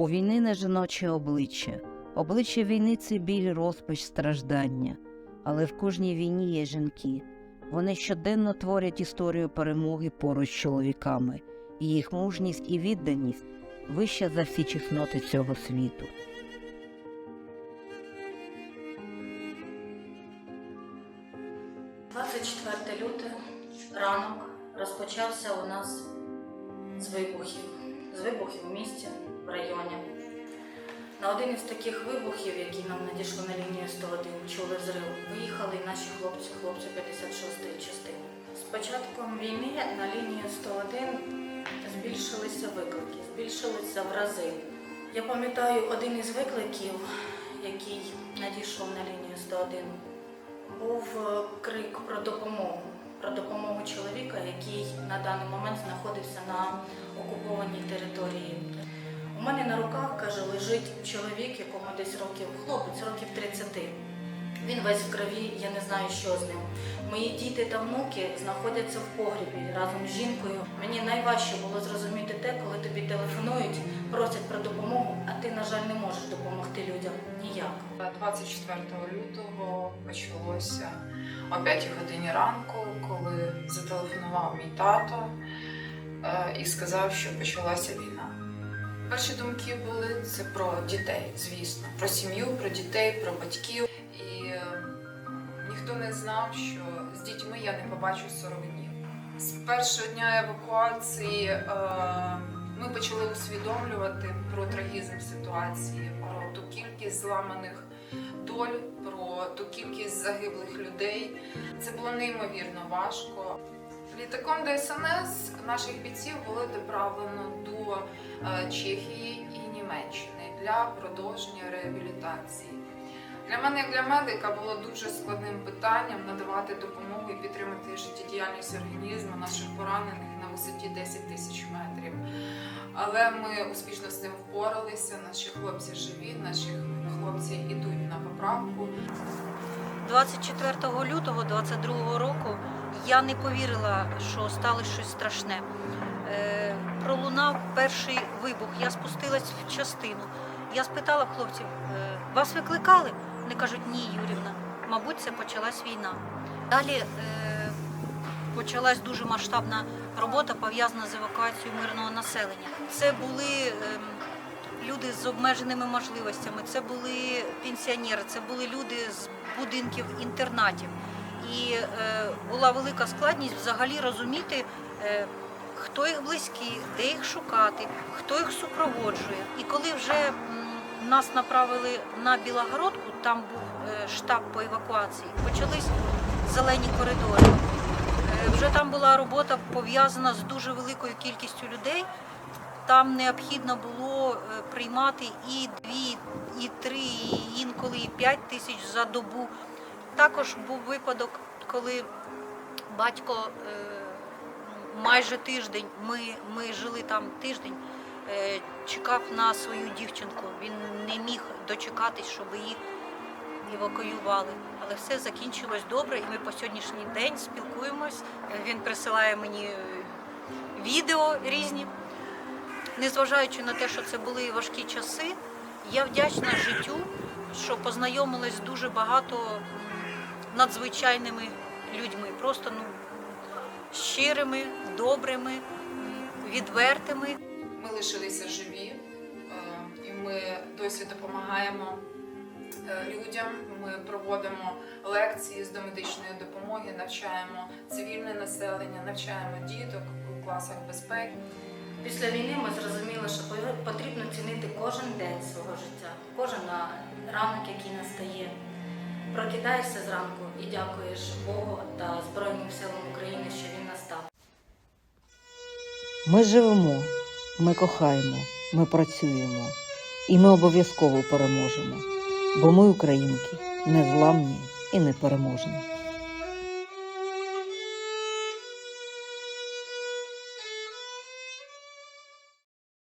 У війни не жіноче обличчя. Обличчя війни це біль, розпач, страждання. Але в кожній війні є жінки. Вони щоденно творять історію перемоги поруч з чоловіками, і їх мужність і відданість вища за всі чесноти цього світу. – 24 люте, ранок розпочався у нас з вибухів. З вибухів у місті, районі. На один із таких вибухів, які нам надійшли на лінію 101, чули взрив, виїхали і наші хлопці, хлопці 56-ї частини. З початком війни на лінію 101 збільшилися виклики, збільшилися в рази. Я пам'ятаю один із викликів, який надійшов на лінію 101, був е, крик про допомогу, про допомогу чоловіка, який на даний момент знаходився на окупованій території. У мене на руках, каже, лежить чоловік, якому десь років, хлопець, років 30. Він весь в крові, я не знаю, що з ним. Мої діти та внуки знаходяться в погрібі разом з жінкою. Мені найважче було зрозуміти те, коли тобі телефонують, просять про допомогу, а ти, на жаль, не можеш допомогти людям ніяк. 24 лютого почалося о 5 годині ранку, коли зателефонував мій тато е, і сказав, що почалася війна. Перші думки були це про дітей, звісно, про сім'ю, про дітей, про батьків. І е, ніхто не знав, що з дітьми я не побачу 40 днів. З першого дня евакуації е, ми почали усвідомлювати про трагізм ситуації, про ту кількість зламаних доль, про ту кількість загиблих людей. Це було неймовірно важко. Літаком ДСНС наших бійців було доправлено до е, Чехії і Німеччини для продовження реабілітації. Для мене, як для медика, було дуже складним питанням надавати допомогу і підтримати життєдіяльність організму наших поранених на висоті 10 тисяч метрів. Але ми успішно з цим впоралися. Наші хлопці живі, наші хлопці йдуть на поправку. 24 лютого 22 року я не повірила, що сталося щось страшне. Е, пролунав перший вибух. Я спустилась в частину. Я спитала хлопців, е, вас викликали? Вони кажуть, ні, Юрівна, мабуть, це почалась війна. Далі е, почалась дуже масштабна робота, пов'язана з евакуацією мирного населення. Це були ем, люди з обмеженими можливостями, це були пенсіонери, це були люди з будинків інтернатів. І е, була велика складність взагалі розуміти, е, хто їх близькі, де їх шукати, хто їх супроводжує. І коли вже нас направили на Білогородку, там був е, штаб по евакуації, почались зелені коридори. Вже там була робота пов'язана з дуже великою кількістю людей. Там необхідно було приймати і дві, і три, і інколи і п'ять тисяч за добу. Також був випадок, коли батько е, майже тиждень, ми, ми жили там тиждень, е, чекав на свою дівчинку. Він не міг дочекатись, щоб її евакуювали. Але все закінчилось добре, і ми по сьогоднішній день спілкуємось. Він присилає мені е, відео різні. Незважаючи на те, що це були важкі часи, я вдячна життю, що познайомилась дуже багато надзвичайними людьми, просто ну, щирими, добрими, відвертими. Ми лишилися живі, е, і ми досі допомагаємо е, людям. Ми проводимо лекції з домедичної допомоги, навчаємо цивільне населення, навчаємо діток у класах безпеки. Після війни ми зрозуміли, що потрібно цінити кожен день свого життя, кожен ранок, який настає. Прокидаєшся зранку і дякуєш Богу та Збройним силам України, що він настав. Ми живемо, ми кохаємо, ми працюємо, і ми обов'язково переможемо, бо ми, українки, незламні і непереможні.